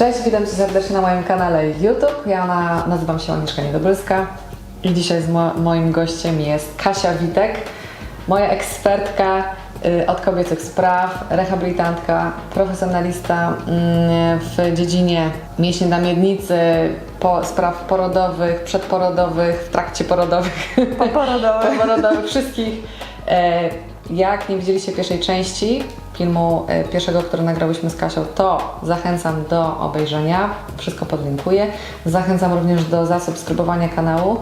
Cześć, witam Cię serdecznie na moim kanale YouTube. Ja na, nazywam się Aniszka Niedobylska i dzisiaj z mo- moim gościem jest Kasia Witek, moja ekspertka y, od kobiecych spraw, rehabilitantka, profesjonalista mm, w dziedzinie mięśni na miednicy, po, spraw porodowych, przedporodowych, w trakcie porodowych. Poporodowych, wszystkich. E, Jak nie widzieliście pierwszej części filmu e, pierwszego, który nagrałyśmy z Kasią, to zachęcam do obejrzenia. Wszystko podlinkuję. Zachęcam również do zasubskrybowania kanału.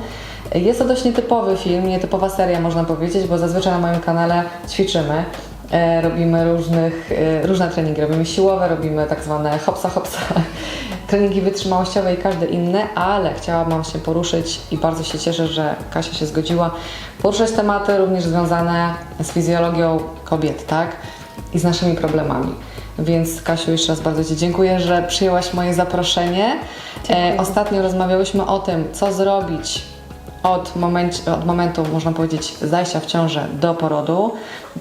E, Jest to dość nietypowy film, nietypowa seria można powiedzieć, bo zazwyczaj na moim kanale ćwiczymy. E, Robimy różnych, e, różne treningi, robimy siłowe, robimy tak zwane hopsa hopsa, treningi wytrzymałościowe i każde inne, ale chciałabym się poruszyć i bardzo się cieszę, że Kasia się zgodziła poruszać tematy również związane z fizjologią kobiet, tak? I z naszymi problemami. Więc Kasiu, jeszcze raz bardzo Ci dziękuję, że przyjęłaś moje zaproszenie. E, ostatnio rozmawiałyśmy o tym, co zrobić od, momencie, od momentu, można powiedzieć, zajścia w ciążę do porodu,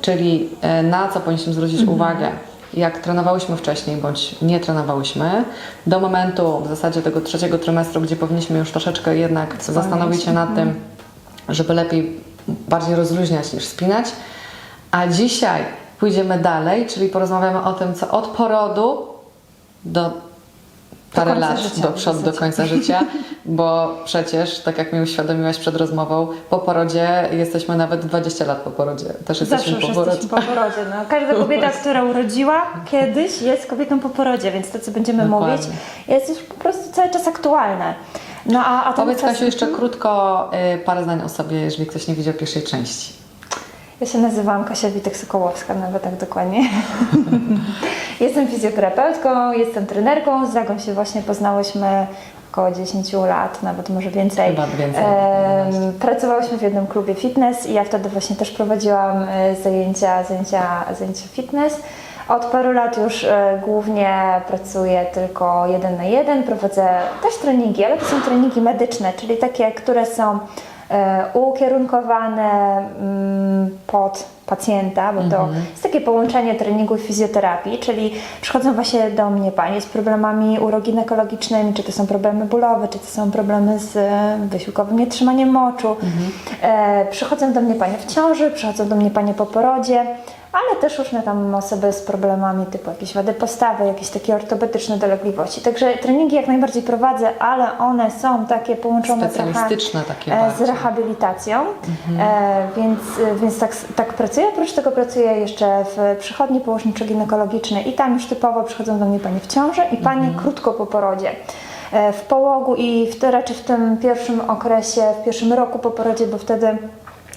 czyli e, na co powinniśmy zwrócić uwagę, jak trenowałyśmy wcześniej, bądź nie trenowałyśmy, do momentu w zasadzie tego trzeciego trymestru, gdzie powinniśmy już troszeczkę jednak zastanowić się nad tym, żeby lepiej bardziej rozluźniać niż spinać. A dzisiaj pójdziemy dalej, czyli porozmawiamy o tym, co od porodu do parę lat życia do przodu, do końca życia, bo przecież, tak jak mi uświadomiłaś przed rozmową, po porodzie jesteśmy nawet 20 lat po porodzie. Też jesteśmy po porodzie. jesteśmy po porodzie. No, każda kobieta, która urodziła kiedyś jest kobietą po porodzie, więc to, co będziemy Dokładnie. mówić, jest już po prostu cały czas aktualne. No a, a Powiedz czas- Kasiu jeszcze krótko y, parę zdań o sobie, jeżeli ktoś nie widział pierwszej części. Ja się nazywam Kasia Witek-Sokołowska, nawet tak dokładnie. jestem fizjoterapeutką, jestem trenerką, z Zagą się właśnie poznałyśmy około 10 lat, nawet może więcej. Chyba więcej. Em, pracowałyśmy w jednym klubie fitness i ja wtedy właśnie też prowadziłam e, zajęcia, zajęcia, zajęcia fitness. Od paru lat już e, głównie pracuję tylko jeden na jeden, prowadzę też treningi, ale to są treningi medyczne, czyli takie, które są e, ukierunkowane mm, pod pacjenta, bo to jest takie połączenie treningu i fizjoterapii, czyli przychodzą właśnie do mnie panie z problemami uroginekologicznymi, czy to są problemy bólowe, czy to są problemy z e, wysiłkowym nietrzymaniem moczu. E, przychodzą do mnie panie w ciąży, przychodzą do mnie panie po porodzie, ale też różne tam osoby z problemami typu jakieś wady postawy, jakieś takie ortopedyczne dolegliwości. Także treningi jak najbardziej prowadzę, ale one są takie połączone trochę takie e, z rehabilitacją, e, więc, więc tak, tak pracuję. Oprócz tego pracuję jeszcze w przychodni położniczo-ginekologicznej i tam już typowo przychodzą do mnie panie w ciąży i panie krótko po porodzie. E, w połogu i w, raczej w tym pierwszym okresie, w pierwszym roku po porodzie, bo wtedy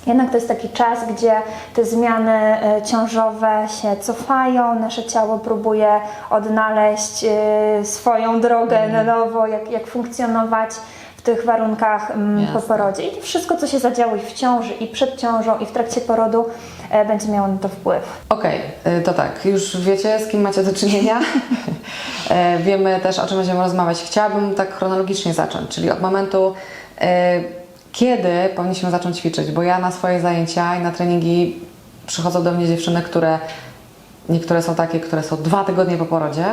Jednak to jest taki czas, gdzie te zmiany e, ciążowe się cofają, nasze ciało próbuje odnaleźć e, swoją drogę na nowo, jak, jak funkcjonować w tych warunkach mm, po porodzie. I wszystko, co się zadziało i w ciąży, i przed ciążą, i w trakcie porodu, e, będzie miało na to wpływ. Okej, y, to tak, już wiecie z kim macie do czynienia. Wiemy też o czym będziemy rozmawiać. Chciałabym tak chronologicznie zacząć, czyli od momentu, kiedy powinniśmy zacząć ćwiczyć, bo ja na swoje zajęcia i na treningi przychodzą do mnie dziewczyny, które niektóre są takie, które są dwa tygodnie po porodzie,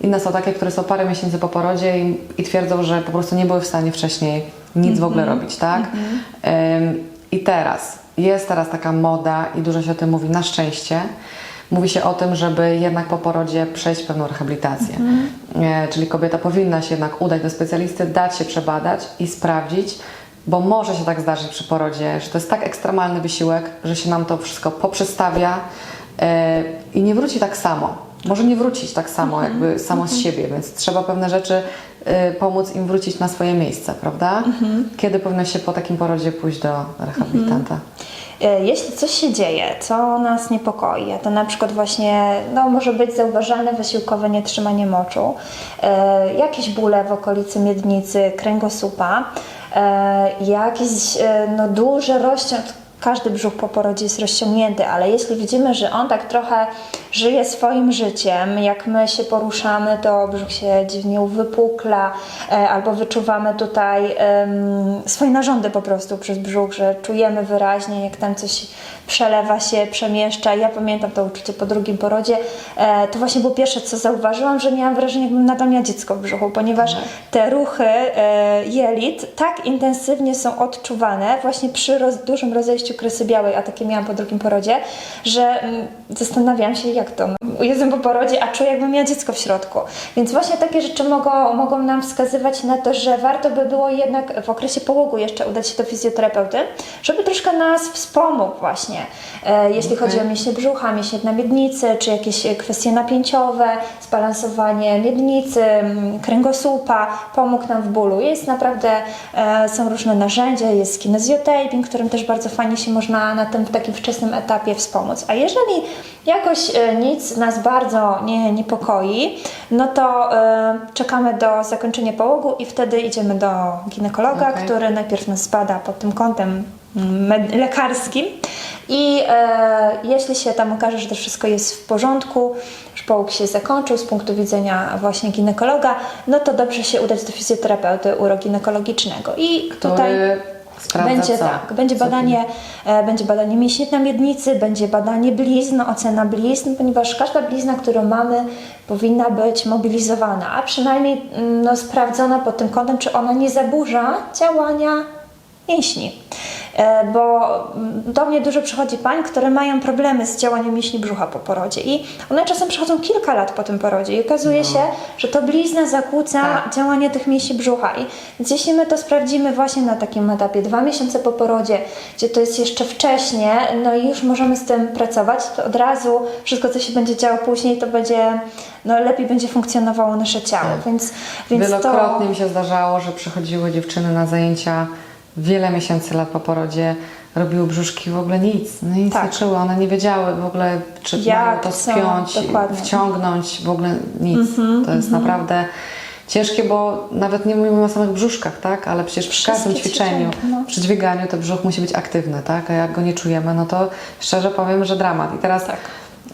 inne są takie, które są parę miesięcy po porodzie i, i twierdzą, że po prostu nie były w stanie wcześniej nic w ogóle robić, tak? Ym, I teraz, jest teraz taka moda i dużo się o tym mówi, na szczęście, mówi się o tym, żeby jednak po porodzie przejść pewną rehabilitację. E, czyli kobieta powinna się jednak udać do specjalisty, dać się przebadać i sprawdzić, bo może się tak zdarzyć przy porodzie, że to jest tak ekstremalny wysiłek, że się nam to wszystko poprzestawia e, i nie wróci tak samo. Może nie wrócić tak samo, jakby samo z siebie, więc trzeba pewne rzeczy e, pomóc im wrócić na swoje miejsce, prawda? Kiedy powinno się po takim porodzie pójść do rehabilitanta? E, Jeśli coś się dzieje, co nas niepokoi, a to na przykład właśnie no, może być zauważalne wysiłkowe nietrzymanie moczu, e, jakieś bóle w okolicy miednicy, kręgosłupa, e, jakiś e, no, duży rozciąg każdy brzuch po porodzie jest rozciągnięty, ale jeśli widzimy, że on tak trochę żyje swoim życiem, jak my się poruszamy, to brzuch się dziwnie uwypukla, e, albo wyczuwamy tutaj em, swoje narządy po prostu przez brzuch, że czujemy wyraźnie, jak tam coś przelewa się, przemieszcza. Ja pamiętam to uczucie po drugim porodzie. E, to właśnie było pierwsze, co zauważyłam, że miałam wrażenie, jakbym nadal miała dziecko w brzuchu, ponieważ te ruchy e, jelit tak intensywnie są odczuwane właśnie przy roz, dużym rozejściu krysy białej, a takie miałam po drugim porodzie, że mm, zastanawiałam się, jak to. Jestem po porodzie, a czuję, jakbym miała dziecko w środku. Więc właśnie takie rzeczy mogą, mogą nam wskazywać na to, że warto by było jednak w okresie połogu jeszcze udać się do fizjoterapeuty, żeby troszkę nas wspomógł właśnie, e, jeśli Okej. chodzi o mięśnie brzucha, mięśnie na miednicy, czy jakieś e, kwestie napięciowe, zbalansowanie miednicy, kręgosłupa, pomógł nam w bólu. Jest naprawdę, e, są różne narzędzia, jest kinezjotaping, którym też bardzo fajnie się można na tym w takim wczesnym etapie wspomóc. A jeżeli jakoś nic nas bardzo nie niepokoi, no to czekamy do zakończenia połogu i wtedy idziemy do ginekologa, Okej. który najpierw nas bada pod tym kątem lekarskim i e, jeśli się tam okaże, że to wszystko jest w porządku, że połóg się zakończył z punktu widzenia właśnie ginekologa, no to dobrze się udać do fizjoterapeuty uroginekologicznego. I tutaj Który sprawdza będzie co? tak, będzie Co badanie, e, będzie badanie mięśni na miednicy, będzie badanie blizn, ocena blizn, ponieważ każda blizna, którą mamy, powinna być mobilizowana, a przynajmniej mm, no, sprawdzona pod tym kątem, czy ona nie zaburza działania mięśni. E, Bo do mnie dużo przychodzi pań, które mają problemy z działaniem mięśni brzucha po porodzie i one czasem przychodzą kilka lat po tym porodzie i okazuje się, że to blizna zakłóca No. Tak. działanie tych mięśni brzucha. I więc jeśli my to sprawdzimy właśnie na takim etapie dwa miesiące po porodzie, gdzie to jest jeszcze wcześnie, no i już możemy z tym pracować, to od razu wszystko, co się będzie działo później, to będzie, no lepiej będzie funkcjonowało nasze ciało. Tak. Więc, więc Wielokrotnie to... mi się zdarzało, że przychodziły dziewczyny na zajęcia wiele miesięcy lat po porodzie, robiły brzuszki w ogóle nic, no nic Tak. nie czuły, one nie wiedziały w ogóle, czy Jak, to spiąć, dokładnie. wciągnąć, w ogóle nic. Mhm, to jest naprawdę ciężkie, bo nawet nie mówimy o samych brzuszkach, tak? Ale przecież przy każdym ćwiczeniu, no. przy dźwiganiu to brzuch musi być aktywny, tak? A jak go nie czujemy, no to szczerze powiem, że dramat. I teraz Tak.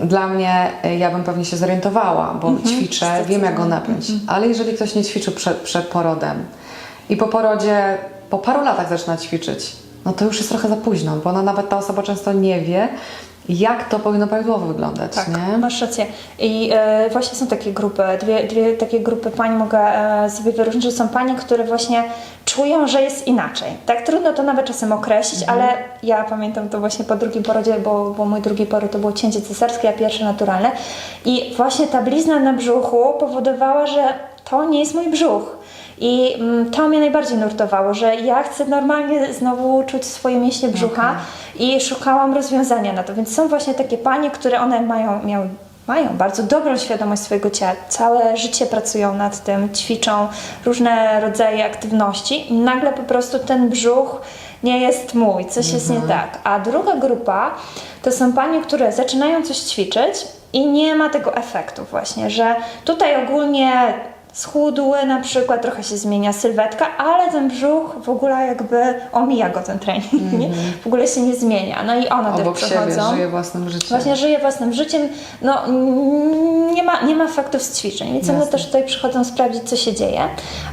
dla mnie, y, ja bym pewnie się zorientowała, bo Mhm, ćwiczę, wiem jak go napiąć. Ale jeżeli ktoś nie ćwiczył przed, przed porodem i po porodzie, po paru latach zaczyna ćwiczyć, no to już jest trochę za późno, bo ona nawet ta osoba często nie wie, jak to powinno prawidłowo wyglądać, Tak, nie? masz rację. I e, właśnie są takie grupy, dwie, dwie takie grupy pań mogę e, sobie wyróżnić, że są panie, które właśnie czują, że jest inaczej. Tak trudno to nawet czasem określić, Mhm. ale ja pamiętam to właśnie po drugim porodzie, bo, bo mój drugi poród to było cięcie cesarskie, a pierwsze naturalne. I właśnie ta blizna na brzuchu powodowała, że to nie jest mój brzuch. I mm, to mnie najbardziej nurtowało, że ja chcę normalnie znowu czuć swoje mięśnie brzucha i szukałam rozwiązania na to. Więc są właśnie takie panie, które one mają, miały, mają bardzo dobrą świadomość swojego ciała. Całe życie pracują nad tym, ćwiczą różne rodzaje aktywności i nagle po prostu ten brzuch nie jest mój, coś jest nie tak. A druga grupa to są panie, które zaczynają coś ćwiczyć i nie ma tego efektu właśnie, że tutaj ogólnie schudły na przykład, trochę się zmienia sylwetka, ale ten brzuch w ogóle jakby omija go ten trening, nie? w ogóle się nie zmienia. No i one Obok też siebie przychodzą. żyje własnym życiem. Właśnie żyje własnym życiem, no mm, nie ma, nie ma faktów z ćwiczeń, więc one Jasne. też tutaj przychodzą sprawdzić, co się dzieje,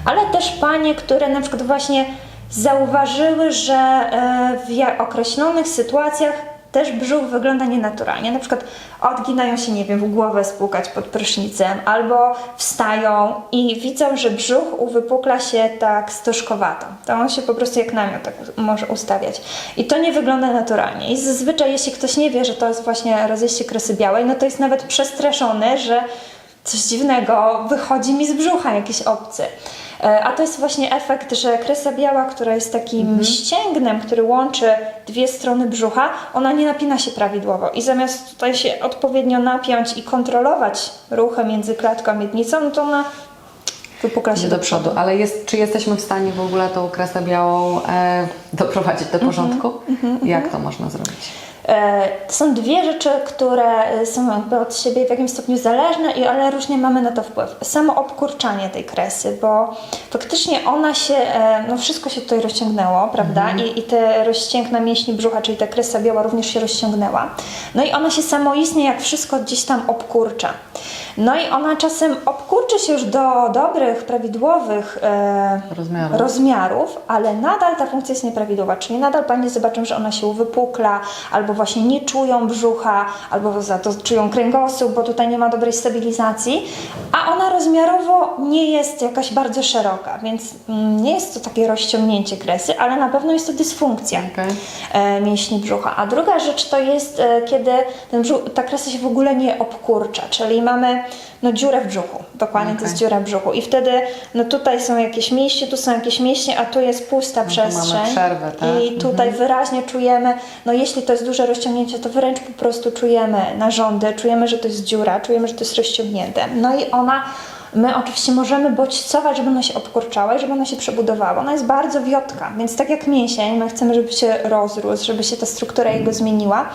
ale też panie, które na przykład właśnie zauważyły, że e, w określonych sytuacjach też brzuch wygląda nienaturalnie. Na przykład odginają się, nie wiem, w głowę spłukać pod prysznicem, albo wstają i widzą, że brzuch uwypukla się tak stożkowato. To on się po prostu jak namiot tak może ustawiać. I to nie wygląda naturalnie. I zazwyczaj, jeśli ktoś nie wie, że to jest właśnie rozejście kresy białej, no to jest nawet przestraszony, że coś dziwnego wychodzi mi z brzucha, jakiś obcy. E, A to jest właśnie efekt, że kresa biała, która jest takim ścięgnem, który łączy dwie strony brzucha, ona nie napina się prawidłowo. I zamiast tutaj się odpowiednio napiąć i kontrolować ruchy między klatką a miednicą, no to ona wypukla się do przodu, ale jest, czy jesteśmy w stanie w ogóle tą kresę białą e, doprowadzić Mhm, do porządku? Jak to można zrobić? E, To są dwie rzeczy, które e, są jakby od siebie w jakimś stopniu zależne, i- ale różnie mamy na to wpływ. Samo obkurczanie tej kresy, bo faktycznie ona się, e, no wszystko się tutaj rozciągnęło, prawda? I, I te rozcięgna mięśni brzucha, czyli ta kresa biała również się rozciągnęła. No i ona się samoistnie, jak wszystko gdzieś tam obkurcza. No i ona czasem obkurczy się już do dobrych, prawidłowych e, Rozmiarów. rozmiarów, ale nadal ta funkcja jest nieprawidłowa, czyli nadal Panie zobaczą, że ona się uwypukla, albo właśnie nie czują brzucha, albo za to czują kręgosłup, bo tutaj nie ma dobrej stabilizacji, a ona rozmiarowo nie jest jakaś bardzo szeroka, więc mm, nie jest to takie rozciągnięcie kresy, ale na pewno jest to dysfunkcja Okej. e, mięśni brzucha. A druga rzecz to jest, e, kiedy ten brzuch, ta kresa się w ogóle nie obkurcza, czyli mamy no, dziurę w brzuchu. Dokładnie to Okej. jest dziura w brzuchu. I wtedy no, tutaj są jakieś mięśnie, tu są jakieś mięśnie, a tu jest pusta No tu mamy przestrzeń. przerwę, tak? I tutaj wyraźnie czujemy, no jeśli to jest duże rozciągnięcie, to wręcz po prostu czujemy narządy, czujemy, że to jest dziura, czujemy, że to jest rozciągnięte. No i ona My oczywiście możemy bodźcować, żeby ona się obkurczała i żeby ona się przebudowała. Ona jest bardzo wiotka, więc tak jak mięsień, my chcemy, żeby się rozrósł, żeby się ta struktura jego zmieniła,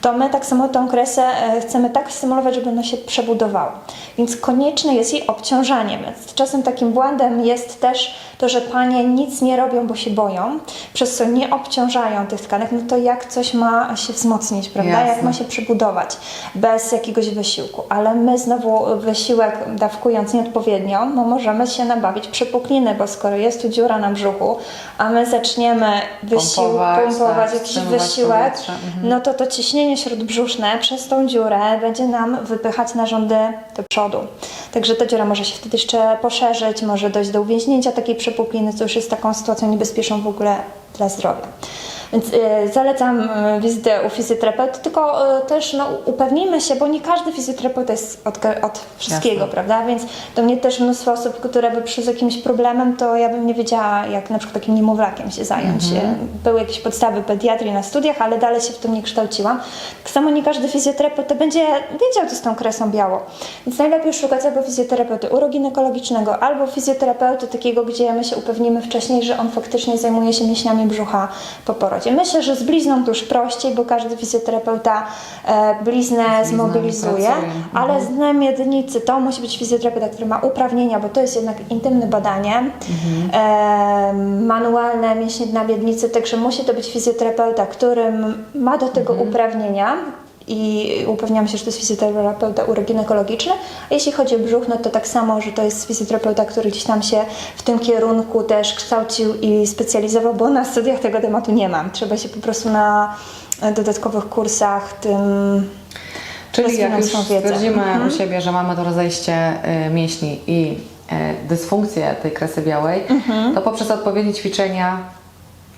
to my tak samo tą kresę e, chcemy tak stymulować, żeby ona się przebudowała. Więc konieczne jest jej obciążanie. Więc czasem takim błędem jest też to, że panie nic nie robią, bo się boją, przez co nie obciążają tych tkanek, no to jak coś ma się wzmocnić, prawda? Jasne. Jak ma się przebudować bez jakiegoś wysiłku. Ale my znowu wysiłek dawkując nieodpowiednio, no możemy się nabawić przepukliny, bo skoro jest tu dziura na brzuchu, a my zaczniemy wysił, Pompować, pompować tak, jakiś wysiłek, mhm. no to to ciśnienie śródbrzuszne przez tą dziurę będzie nam wypychać narządy do przodu. Także ta dziura może się wtedy jeszcze poszerzyć, może dojść do uwięźnięcia takiej przepukliny, co już jest taką sytuacją niebezpieczną w ogóle dla zdrowia. Więc y, zalecam y, wizytę u fizjoterapeuty, tylko y, też no, upewnijmy się, bo nie każdy fizjoterapeuta jest od, od wszystkiego, Jasne. prawda? Więc do mnie też mnóstwo osób, które by przyszły z jakimś problemem, to ja bym nie wiedziała, jak na przykład takim niemowlakiem się zająć. Były jakieś podstawy pediatrii na studiach, ale dalej się w tym nie kształciłam. Tak samo nie każdy fizjoterapeuta będzie wiedział, co z tą kresą białą. Więc najlepiej szukać albo fizjoterapeuty uroginekologicznego, albo fizjoterapeuty takiego, gdzie my się upewnimy wcześniej, że on faktycznie zajmuje się mięśniami brzucha po porodzie. Myślę, że z blizną to już prościej, bo każdy fizjoterapeuta e, bliznę zmobilizuje, pracuje. ale z namiednicy to musi być fizjoterapeuta, który ma uprawnienia, bo to jest jednak intymne badanie, e, manualne mięśnie dna miednicy, także musi to być fizjoterapeuta, który ma do tego uprawnienia i upewniam się, że to jest fizjoterapeuta uroginekologiczny. A jeśli chodzi o brzuch, no to tak samo, że to jest fizjoterapeuta, który gdzieś tam się w tym kierunku też kształcił i specjalizował, bo na studiach tego tematu nie mam. Trzeba się po prostu na dodatkowych kursach tym Czyli jak już stwierdzimy Mhm. u siebie, że mamy to rozejście y, mięśni i y, dysfunkcję tej kresy białej, to poprzez odpowiednie ćwiczenia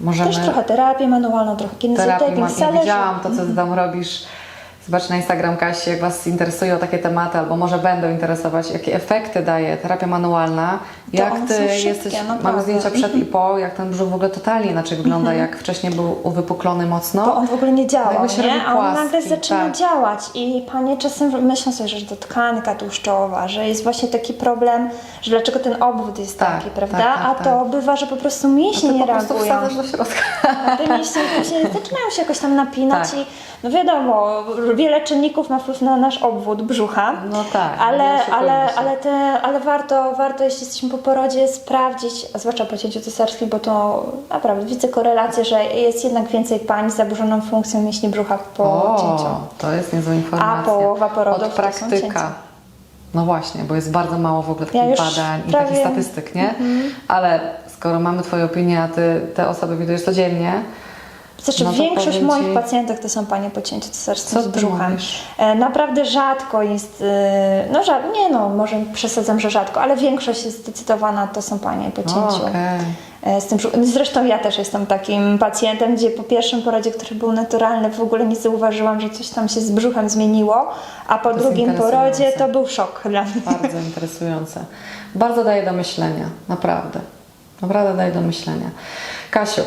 możemy Mhm. Też trochę terapię manualną, trochę ma, zależy. ja widziałam to, co Ty tam robisz. Zobacz na Instagram Kasi, jak Was interesują takie tematy, albo może będą interesować, jakie efekty daje terapia manualna, jak Ty jesteś, naprawdę. mamy zdjęcia przed i po, jak ten brzuch w ogóle totalnie inaczej wygląda, jak wcześniej był uwypuklony mocno. Bo on w ogóle nie działał, Jakby się nie? a on nagle zaczyna tak. działać i panie czasem myślą sobie, że to tkanka tłuszczowa, że jest właśnie taki problem, że dlaczego ten obwód jest Tak, taki, prawda? tak, tak, a tak. to bywa, że po prostu mięśnie nie po prostu reagują. do środka. A te mięśnie później zaczynają się jakoś tam napinać Tak. i no wiadomo, wiele czynników ma wpływ na nasz obwód brzucha. No tak, Ale, nie oszukujmy ale, się. ale, te, ale warto, warto, jeśli jesteśmy po porodzie, sprawdzić, a zwłaszcza po cięciu cesarskim, bo to naprawdę widzę korelację, że jest jednak więcej pań z zaburzoną funkcją mięśni brzucha po cięciu. O, to jest niezła informacja. A połowa porodów Od praktyka. No właśnie, bo jest bardzo mało w ogóle takich już badań i prawie- Mhm. takich statystyk, nie? Ale skoro mamy Twoje opinie, a Ty te osoby widujesz codziennie, Znaczy, No to większość moich pacjentek to są panie po cięciu cesarskim z brzuchem. E, Naprawdę rzadko jest, e, no rzadko, nie no, może przesadzam, że rzadko, ale większość jest zdecydowana, to są panie po o, cięciu. okej. E, Z tym, brzuch- zresztą ja też jestem takim pacjentem, gdzie po pierwszym porodzie, który był naturalny, w ogóle nie zauważyłam, że coś tam się z brzuchem zmieniło, a po jest drugim porodzie to był szok dla mnie. bardzo interesujące. Bardzo daje do myślenia, naprawdę. Naprawdę daje do myślenia. Kasiu,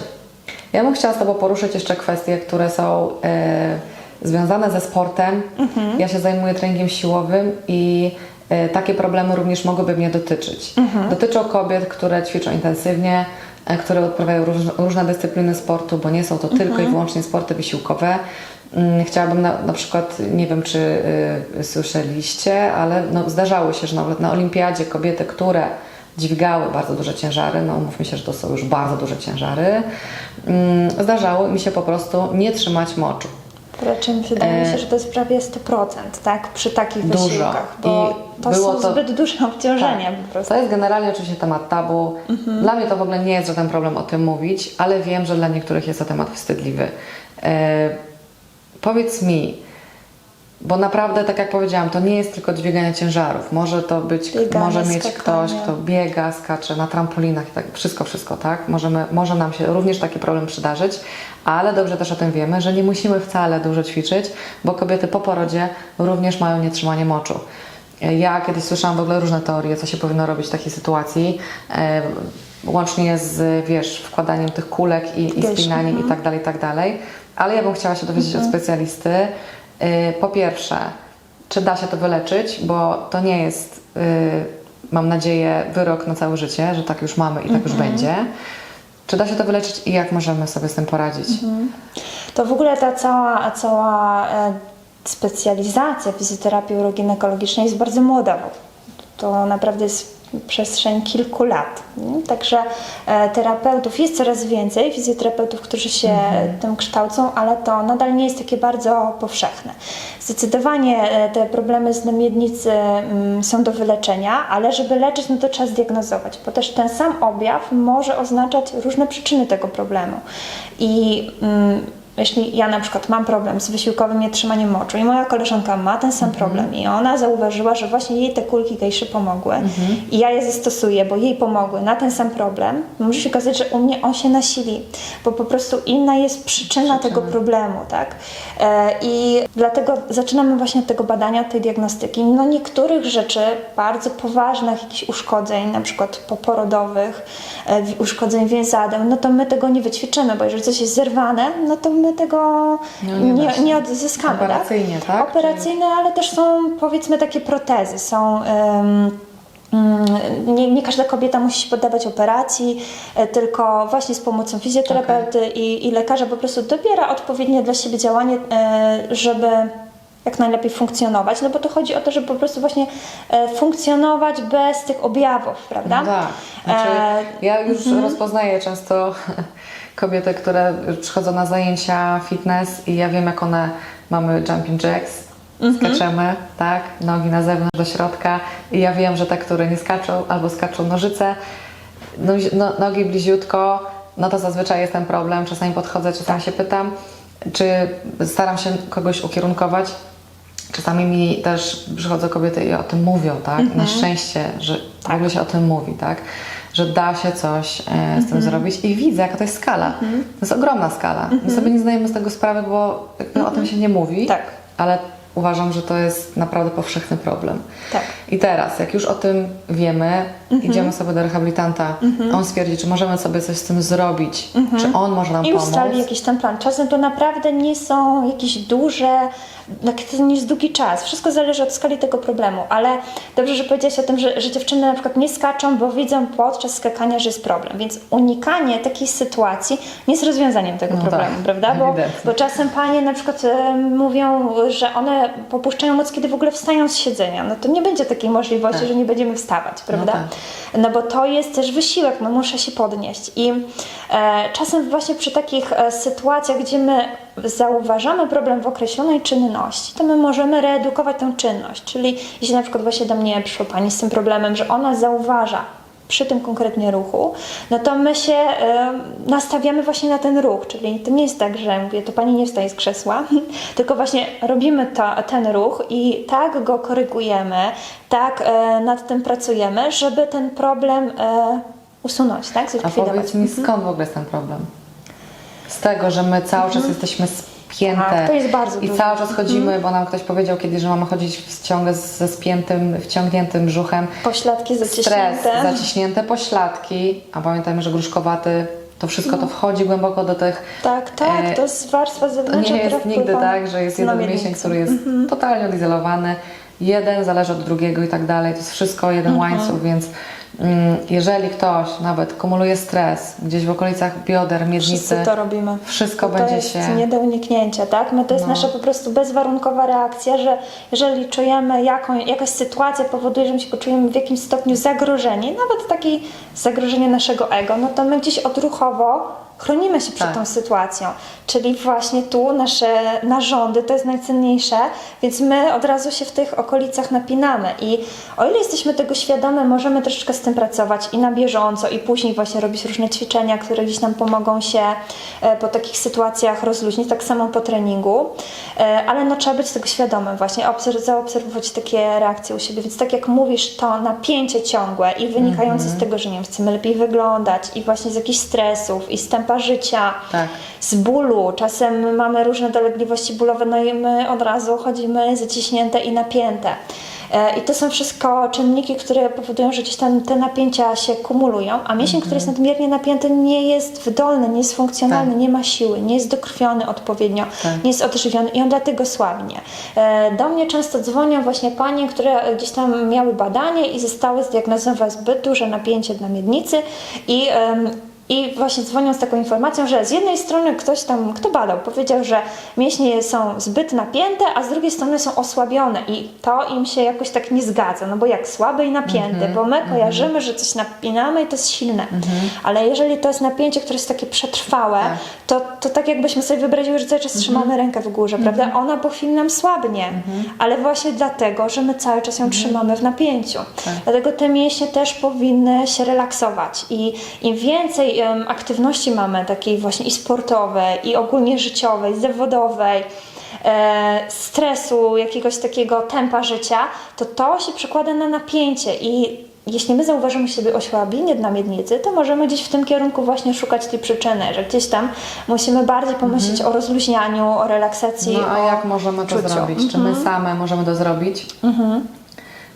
ja bym chciała z Tobą poruszyć jeszcze kwestie, które są e, związane ze sportem. Mhm. Ja się zajmuję treningiem siłowym i e, takie problemy również mogłyby mnie dotyczyć. Mhm. Dotyczą kobiet, które ćwiczą intensywnie, e, które odprawiają róż, różne dyscypliny sportu, bo nie są to tylko Mhm. i wyłącznie sporty wysiłkowe. Mm, Chciałabym na, na przykład, nie wiem czy y, słyszeliście, ale no, zdarzało się, że nawet na olimpiadzie kobiety, które dźwigały bardzo duże ciężary, no umówmy się, że to są już bardzo duże ciężary, mm, zdarzało mi się po prostu nie trzymać moczu. Raczej wydaje mi E, się, że to jest prawie 100%, tak? Przy takich Dużo. wysiłkach, bo I to było są to- zbyt duże obciążenia Tak. po prostu. To jest generalnie oczywiście temat tabu. Mhm. Dla mnie to w ogóle nie jest żaden problem o tym mówić, ale wiem, że dla niektórych jest to temat wstydliwy. E, powiedz mi, bo naprawdę, tak jak powiedziałam, to nie jest tylko dźwiganie ciężarów. Może to być, Bieganie, może mieć skakanie. ktoś, kto biega, skacze na trampolinach i tak, wszystko, wszystko, tak? Możemy, może nam się również taki problem przydarzyć, ale dobrze też o tym wiemy, że nie musimy wcale dużo ćwiczyć, bo kobiety po porodzie również mają nietrzymanie moczu. Ja kiedyś słyszałam w ogóle różne teorie, co się powinno robić w takiej sytuacji. E, łącznie z, wiesz, wkładaniem tych kulek i, i spinaniem i tak dalej, i tak dalej. Ale ja bym chciała się dowiedzieć od specjalisty. E, po pierwsze, czy da się to wyleczyć, bo to nie jest, e, mam nadzieję, wyrok na całe życie, że tak już mamy i tak już będzie. Czy da się to wyleczyć i jak możemy sobie z tym poradzić? To w ogóle ta cała, cała e, specjalizacja fizjoterapii uroginekologicznej jest bardzo młoda. To naprawdę jest przestrzeń kilku lat. nie? Także e, terapeutów jest coraz więcej, fizjoterapeutów, którzy się tym kształcą, ale to nadal nie jest takie bardzo powszechne. Zdecydowanie e, te problemy z namiednicy mm, są do wyleczenia, ale żeby leczyć, no to trzeba zdiagnozować, bo też ten sam objaw może oznaczać różne przyczyny tego problemu. I mm, jeśli ja na przykład mam problem z wysiłkowym nietrzymaniem moczu i moja koleżanka ma ten sam problem i ona zauważyła, że właśnie jej te kulki gejszy pomogły i ja je zastosuję, bo jej pomogły na ten sam problem, może się okazać, że u mnie on się nasili, bo po prostu inna jest przyczyna, tego problemu, tak? E, I dlatego zaczynamy właśnie od tego badania, od tej diagnostyki. No niektórych rzeczy, bardzo poważnych jakichś uszkodzeń, na przykład poporodowych, e, uszkodzeń więzadeł, no to my tego nie wyćwiczymy, bo jeżeli coś jest zerwane, no to my tego No, nie nie, się. nie odzyskamy. Operacyjnie, tak? Operacyjne, ale też są powiedzmy takie protezy, są... mm, nie, nie każda kobieta musi się poddawać operacji, e, tylko właśnie z pomocą fizjoterapeuty i, i lekarza po prostu dobiera odpowiednie dla siebie działanie, e, żeby jak najlepiej funkcjonować, no bo to chodzi o to, żeby po prostu właśnie e, funkcjonować bez tych objawów, prawda? No tak. Znaczy, ja już rozpoznaję często kobiety, które przychodzą na zajęcia fitness i ja wiem, jak one mamy jumping jacks, skaczemy, tak, nogi na zewnątrz do środka i ja wiem, że te, które nie skaczą albo skaczą nożyce, no, no, nogi bliziutko, no to zazwyczaj jest ten problem. Czasami podchodzę, czasami się pytam, czy staram się kogoś ukierunkować. Czasami mi też przychodzą kobiety i o tym mówią, tak? Na szczęście, że w ogóle się o tym mówi, tak? Że da się coś e, z tym zrobić i widzę, jaka to jest skala. To jest ogromna skala. My sobie nie zdajemy z tego sprawy, bo jakby o tym się nie mówi, Tak. ale uważam, że to jest naprawdę powszechny problem. Tak. I teraz, jak już o tym wiemy, idziemy sobie do rehabilitanta, on stwierdzi, czy możemy sobie coś z tym zrobić, czy on może nam I pomóc. ustali jakiś ten plan. Czasem to naprawdę nie są jakieś duże, tak, jest długi czas. Wszystko zależy od skali tego problemu, ale dobrze, że powiedziałaś o tym, że, że dziewczyny na przykład nie skaczą, bo widzą podczas skakania, że jest problem. Więc unikanie takiej sytuacji nie jest rozwiązaniem tego No problemu, tak, prawda? Bo, bo czasem panie na przykład e, mówią, że one popuszczają moc, kiedy w ogóle wstają z siedzenia. No to nie będzie takiej możliwości, Tak. że nie będziemy wstawać, prawda? tak. No bo to jest też wysiłek, no muszę się podnieść. I czasem właśnie przy takich e, sytuacjach, gdzie my zauważamy problem w określonej czynności, to my możemy reedukować tę czynność. Czyli jeśli na przykład właśnie do mnie przyszła Pani z tym problemem, że ona zauważa przy tym konkretnie ruchu, no to my się e, nastawiamy właśnie na ten ruch, czyli to nie jest tak, że mówię, to Pani nie wstaje z krzesła, tylko właśnie robimy to, ten ruch i tak go korygujemy, tak e, nad tym pracujemy, żeby ten problem e, usunąć, tak, A powiedz mi, skąd w ogóle jest ten problem? Z tego, że my cały czas jesteśmy spięte Tak, to jest bardzo i duży. cały czas chodzimy, bo nam ktoś powiedział kiedyś, że mamy chodzić w ciągle ze spiętym, wciągniętym brzuchem. Pośladki Stres, zaciśnięte. zaciśnięte pośladki, a pamiętajmy, że gruszkowaty, to wszystko to wchodzi głęboko do tych Tak, tak, E, to jest warstwa To zewnętrzna, nie jest która nigdy tak, że jest na jeden miesiąc, który jest totalnie odizolowany. Jeden zależy od drugiego i tak dalej. To jest wszystko jeden łańcuch, więc Mm, Jeżeli ktoś nawet kumuluje stres gdzieś w okolicach bioder, miednicy, Wszyscy to robimy. wszystko to będzie jest się... nie do uniknięcia, tak? My to jest No. nasza po prostu bezwarunkowa reakcja, że jeżeli czujemy jaką, jakaś sytuacja powoduje, że my się poczujemy w jakimś stopniu zagrożeni, nawet takie zagrożenie naszego ego, no to my gdzieś odruchowo chronimy się przed Tak. tą sytuacją. Czyli właśnie tu nasze narządy to jest najcenniejsze, więc my od razu się w tych okolicach napinamy i o ile jesteśmy tego świadome, możemy troszeczkę tym pracować i na bieżąco i później właśnie robić różne ćwiczenia, które gdzieś nam pomogą się e, po takich sytuacjach rozluźnić, tak samo po treningu, E, ale no trzeba być tego świadomym właśnie, obserw- zaobserwować takie reakcje u siebie, więc tak jak mówisz, to napięcie ciągłe i wynikające z tego, że nie wiem, chcemy lepiej wyglądać i właśnie z jakichś stresów i z tempa życia, Tak. z bólu. Czasem mamy różne dolegliwości bólowe, no i my od razu chodzimy zaciśnięte i napięte. E, I to są wszystko czynniki, które powodują, że gdzieś tam te napięcia się kumulują, a mięsień, który jest nadmiernie napięty, nie jest wydolny, nie jest funkcjonalny, Tak. nie ma siły, nie jest dokrwiony odpowiednio, Tak. nie jest odżywiony i on dlatego słabnie. E, Do mnie często dzwonią właśnie panie, które gdzieś tam miały badanie i zostały zdiagnozowane zbyt duże napięcie na miednicy i i właśnie dzwonią z taką informacją, że z jednej strony ktoś tam, kto badał, powiedział, że mięśnie są zbyt napięte, a z drugiej strony są osłabione. I to im się jakoś tak nie zgadza, no bo jak słabe i napięte, bo my kojarzymy, że coś napinamy i to jest silne, ale jeżeli to jest napięcie, które jest takie przetrwałe, Tak. to, to tak jakbyśmy sobie wyobraziły, że cały czas trzymamy rękę w górze, prawda? Ona po chwili nam słabnie, ale właśnie dlatego, że my cały czas ją trzymamy w napięciu. Dlatego te mięśnie też powinny się relaksować. I im więcej aktywności mamy, takiej właśnie i sportowej, i ogólnie życiowej, zawodowej, e, stresu, jakiegoś takiego tempa życia, to to się przekłada na napięcie i jeśli my zauważymy sobie osłabienie na miednicy, to możemy gdzieś w tym kierunku właśnie szukać tej przyczyny, że gdzieś tam musimy bardziej pomyśleć o rozluźnianiu, o relaksacji. No a jak możemy to czuciu. zrobić? Czy my same możemy to zrobić? Czy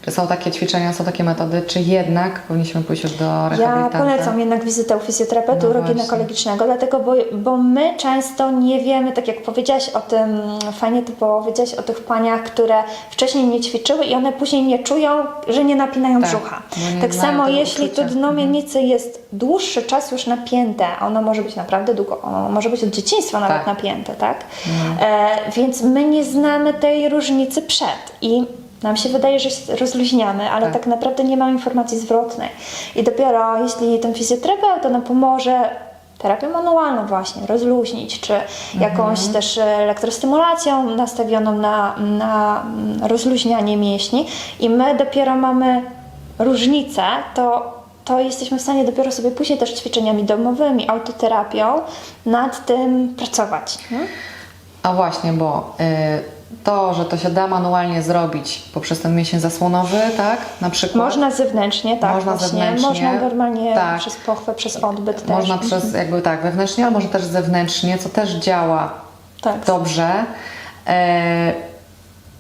są takie ćwiczenia, są takie metody, czy jednak powinniśmy pójść już do Ja rehabilitanta? polecam jednak wizytę u fizjoterapeuty No uroginekologicznego, dlatego, bo, bo my często nie wiemy, tak jak powiedziałaś o tym, fajnie ty powiedziałaś o tych paniach, które wcześniej nie ćwiczyły i one później nie czują, że nie napinają Tak, brzucha. nie Tak samo jeśli uczucia. to dno Mhm. miednicy jest dłuższy czas już napięte, ono może być naprawdę długo, ono może być od dzieciństwa nawet Tak. napięte, tak? E, więc my nie znamy tej różnicy przed i nam się wydaje, że się rozluźniamy, ale Tak. tak naprawdę nie mamy informacji zwrotnej. I dopiero jeśli ten fizjoterapeuta nam pomoże terapią manualną właśnie rozluźnić, czy jakąś też elektrostymulacją nastawioną na, na rozluźnianie mięśni i my dopiero mamy różnicę, to to jesteśmy w stanie dopiero sobie później też ćwiczeniami domowymi, autoterapią nad tym pracować. nie? A właśnie, bo y, to, że to się da manualnie zrobić poprzez ten mięsień zasłonowy, tak? Na przykład. Można zewnętrznie, tak, Można właśnie. zewnętrznie, Można normalnie tak. przez pochwę, przez odbyt też. Można przez jakby tak wewnętrznie, ale może też zewnętrznie, co też działa Tak. dobrze. E,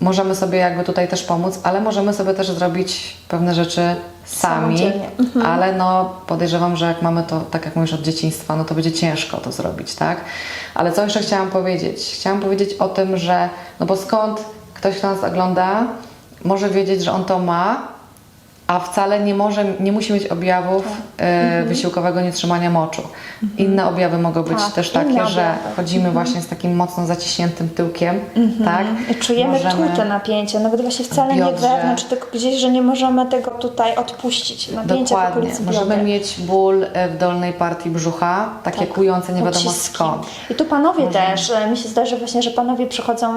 możemy sobie jakby tutaj też pomóc, ale możemy sobie też zrobić pewne rzeczy sami. Mhm. ale no podejrzewam, że jak mamy to, tak jak mówisz, od dzieciństwa, no to będzie ciężko to zrobić, tak? Ale co jeszcze chciałam powiedzieć? Chciałam powiedzieć o tym, że no bo skąd ktoś, kto nas ogląda, może wiedzieć, że on to ma, a wcale nie może, nie musi mieć objawów Tak. e, Mhm. wysiłkowego nietrzymania moczu. Inne objawy mogą być Tak, też takie, że objawy. Mhm. chodzimy właśnie z takim mocno zaciśniętym tyłkiem, tak? I czujemy Możemy- te napięcie, nawet właśnie wcale nie biodrze. wewnątrz, tylko gdzieś, że nie możemy tego tutaj odpuścić. Napięcie Dokładnie. Możemy mieć ból e, w dolnej partii brzucha, takie Tak. kujące nie wiadomo Pociski. skąd. I tu panowie Możemy. też, e, mi się zdarza właśnie, że panowie przychodzą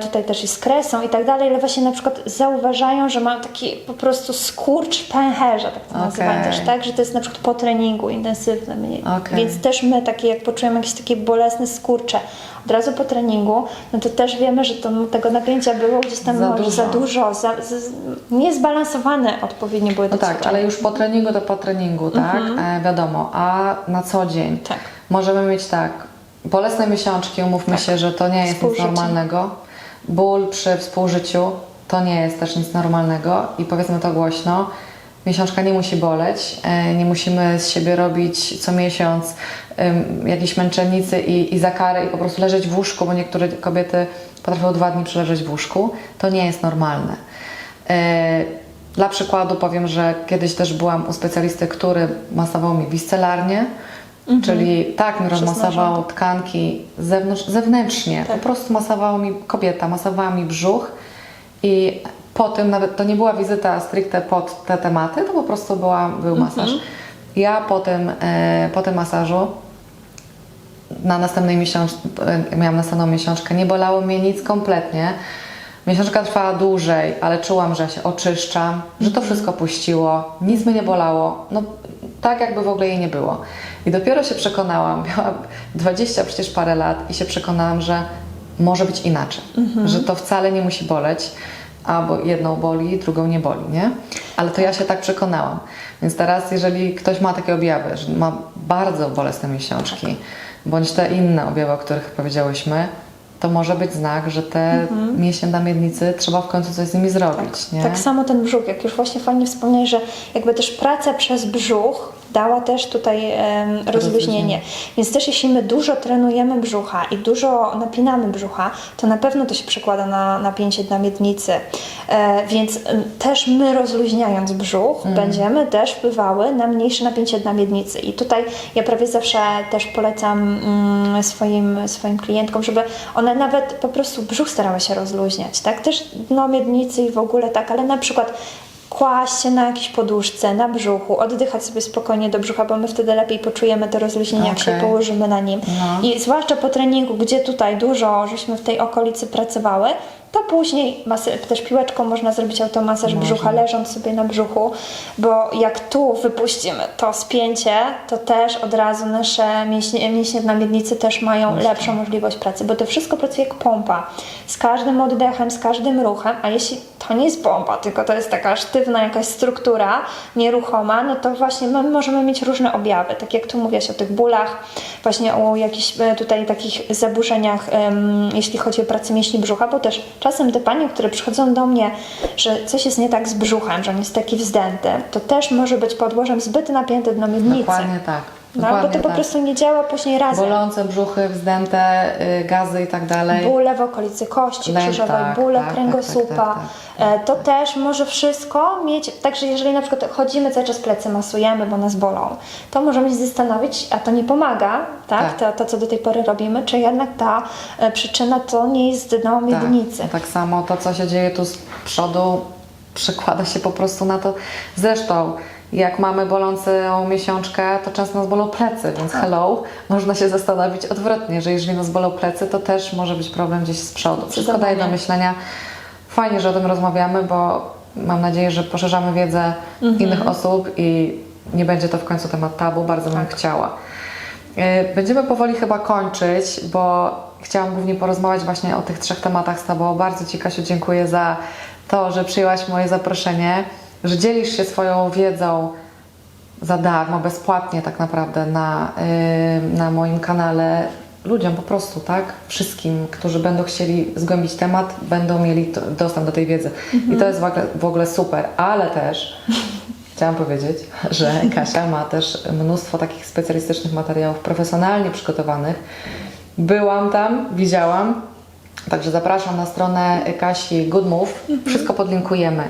tutaj też i z kresą i tak dalej, ale właśnie na przykład zauważają, że mają taki po prostu skurcz pęcherza, tak to Okej. nazywają też, tak? Że to jest na przykład po treningu intensywnym. Okej. Więc też my takie, jak poczujemy jakieś takie bolesne skurcze od razu po treningu, no to też wiemy, że to, tego napięcia było gdzieś tam Za może za dużo. dużo, za, z, niezbalansowane odpowiednio były No tak, ale już po treningu to po treningu, tak? E, wiadomo, a na co dzień Tak. możemy mieć tak, bolesne miesiączki, umówmy się, że to nie jest nic normalnego. Ból przy współżyciu to nie jest też nic normalnego i powiedzmy to głośno. Miesiączka nie musi boleć, e, nie musimy z siebie robić co miesiąc jakiejś męczennicy i, i za karę i po prostu leżeć w łóżku, bo niektóre kobiety potrafią dwa dni przeleżeć w łóżku. To nie jest normalne. E, Dla przykładu powiem, że kiedyś też byłam u specjalisty, który masował mi wiscelarnie, czyli tak mi Przez rozmasował narządy. tkanki zewnątrz, zewnętrznie. Tak. Po prostu masowało mi kobieta, masowała mi brzuch i po tym nawet to nie była wizyta stricte pod te tematy, to po prostu była, był masaż. Ja po tym, e, po tym masażu na następnej miesiączce, miałam następną miesiączkę, nie bolało mnie nic kompletnie. Miesiączka trwała dłużej, ale czułam, że się oczyszczam, że to wszystko puściło, nic mnie nie bolało, no tak jakby w ogóle jej nie było. I dopiero się przekonałam, miałam 20 przecież parę lat i się przekonałam, że może być inaczej, że to wcale nie musi boleć, albo jedną boli, drugą nie boli, nie? Ale to ja się tak przekonałam. Więc teraz, jeżeli ktoś ma takie objawy, że ma bardzo bolesne miesiączki, bądź te inne objawy, o których powiedziałyśmy, to może być znak, że te mięśnie na miednicy trzeba w końcu coś z nimi zrobić, nie? Tak samo ten brzuch, jak już właśnie fajnie wspomniałeś, że jakby też praca przez brzuch dała też tutaj em, rozluźnienie. Więc też jeśli my dużo trenujemy brzucha i dużo napinamy brzucha, to na pewno to się przekłada na napięcie na miednicy. E, więc też my rozluźniając brzuch, będziemy też wpływały na mniejsze napięcie na miednicy. I tutaj ja prawie zawsze też polecam mm, swoim, swoim klientkom, żeby one nawet po prostu brzuch starały się rozluźniać, tak? Też dno miednicy i w ogóle tak, ale na przykład kłaść się na jakiejś poduszce, na brzuchu, oddychać sobie spokojnie do brzucha, bo my wtedy lepiej poczujemy to rozluźnienie, jak się położymy na nim. No. I zwłaszcza po treningu, gdzie tutaj dużo żeśmy w tej okolicy pracowały, to później też piłeczką można zrobić automasaż Można. brzucha, leżąc sobie na brzuchu, bo jak tu wypuścimy to spięcie, to też od razu nasze mięśnie, mięśnie na miednicy też mają lepszą możliwość pracy, bo to wszystko pracuje jak pompa. Z każdym oddechem, z każdym ruchem, a jeśli to nie jest pompa, tylko to jest taka sztywna jakaś struktura, nieruchoma, no to właśnie my możemy mieć różne objawy, tak jak tu mówiłaś o tych bólach, właśnie o jakichś e, tutaj takich zaburzeniach, jeśli chodzi o pracę mięśni brzucha, bo też czasem te panie, które przychodzą do mnie, że coś jest nie tak z brzuchem, że on jest taki wzdęty, to też może być podłożem zbyt napięte dno miednicy. Dokładnie tak. No, bo to po tak. prostu nie działa później razem. Bolące brzuchy, wzdęte, y, gazy i tak dalej. Bóle w okolicy kości Lęk, krzyżowej, tak, bóle tak, tak, kręgosłupa. tak, tak, E, To też może wszystko mieć, także jeżeli na przykład chodzimy cały czas plecy masujemy, bo nas bolą, to możemy się zastanowić, a to nie pomaga, tak? Tak. To, to co do tej pory robimy, czy jednak ta e, przyczyna to nie jest dno miednicy. Tak, tak samo to, co się dzieje tu z przodu, przekłada się po prostu na to. Zresztą, jak mamy bolącą miesiączkę, to często nas bolą plecy, więc hello, można się zastanowić odwrotnie, że jeżeli nas bolą plecy, to też może być problem gdzieś z przodu. Wszystko daje do myślenia. Fajnie, że o tym rozmawiamy, bo mam nadzieję, że poszerzamy wiedzę innych osób i nie będzie to w końcu temat tabu, bardzo bym chciała. Y, Będziemy powoli chyba kończyć, bo chciałam głównie porozmawiać właśnie o tych trzech tematach z Tobą. Bardzo Ci, Kasiu, dziękuję za to, że przyjęłaś moje zaproszenie, że dzielisz się swoją wiedzą za darmo, bezpłatnie tak naprawdę na, y, na moim kanale ludziom po prostu, tak? Wszystkim, którzy będą chcieli zgłębić temat, będą mieli to, dostęp do tej wiedzy. I to jest w ogóle, w ogóle super, ale też chciałam powiedzieć, że Kasia ma też mnóstwo takich specjalistycznych materiałów profesjonalnie przygotowanych. Byłam tam, widziałam, Także zapraszam na stronę Kasi Good Move. Wszystko podlinkujemy.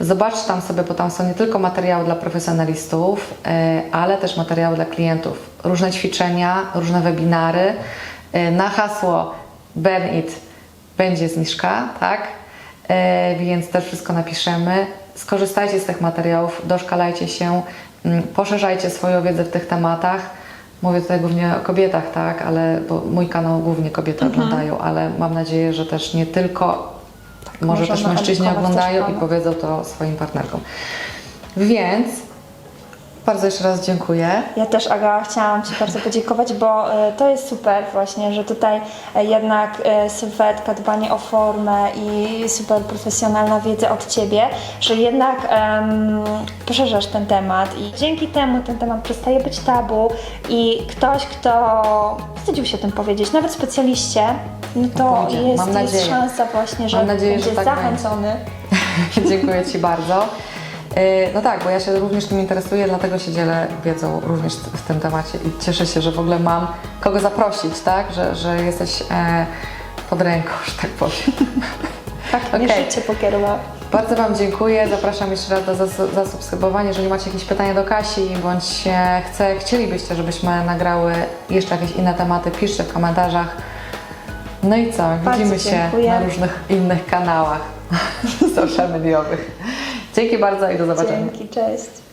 Zobaczcie tam sobie, bo tam są nie tylko materiały dla profesjonalistów, e, ale też materiały dla klientów. Różne ćwiczenia, różne webinary. E, Na hasło Burn It będzie zniżka, tak? E, Więc też wszystko napiszemy. Skorzystajcie z tych materiałów, doszkalajcie się, mm, poszerzajcie swoją wiedzę w tych tematach. Mówię tutaj głównie o kobietach, tak, ale bo mój kanał głównie kobiety oglądają, ale mam nadzieję, że też nie tylko, może też mężczyźni oglądają i powiedzą to swoim partnerkom. Więc bardzo jeszcze raz dziękuję. Ja też, Aga, chciałam Ci bardzo podziękować, bo e, to jest super właśnie, że tutaj e, jednak e, sylwetka, dbanie o formę i super profesjonalna wiedza od Ciebie, że jednak em, poszerzasz ten temat i dzięki temu ten temat przestaje być tabu i ktoś, kto wstydził się o tym powiedzieć, nawet specjaliście, no to Pójdzie. jest, Mam jest nadzieję. szansa właśnie, że Mam nadzieję, będzie że tak zachęcony. Dziękuję Ci bardzo. Yy, No tak, bo ja się również tym interesuję, dlatego się dzielę wiedzą również w tym temacie i cieszę się, że w ogóle mam kogo zaprosić, tak? Że, że jesteś e, pod ręką, że tak powiem. Tak, nie Okej. życie pokierowało. Bardzo Wam dziękuję. Zapraszam jeszcze raz do zas- zasubskrybowania. Jeżeli macie jakieś pytania do Kasi, bądź e, chce, chcielibyście, żebyśmy nagrały jeszcze jakieś inne tematy, piszcie w komentarzach. No i co? Widzimy się dziękuję. na różnych innych kanałach social mediowych. Dzięki bardzo i do zobaczenia. Dzięki, cześć.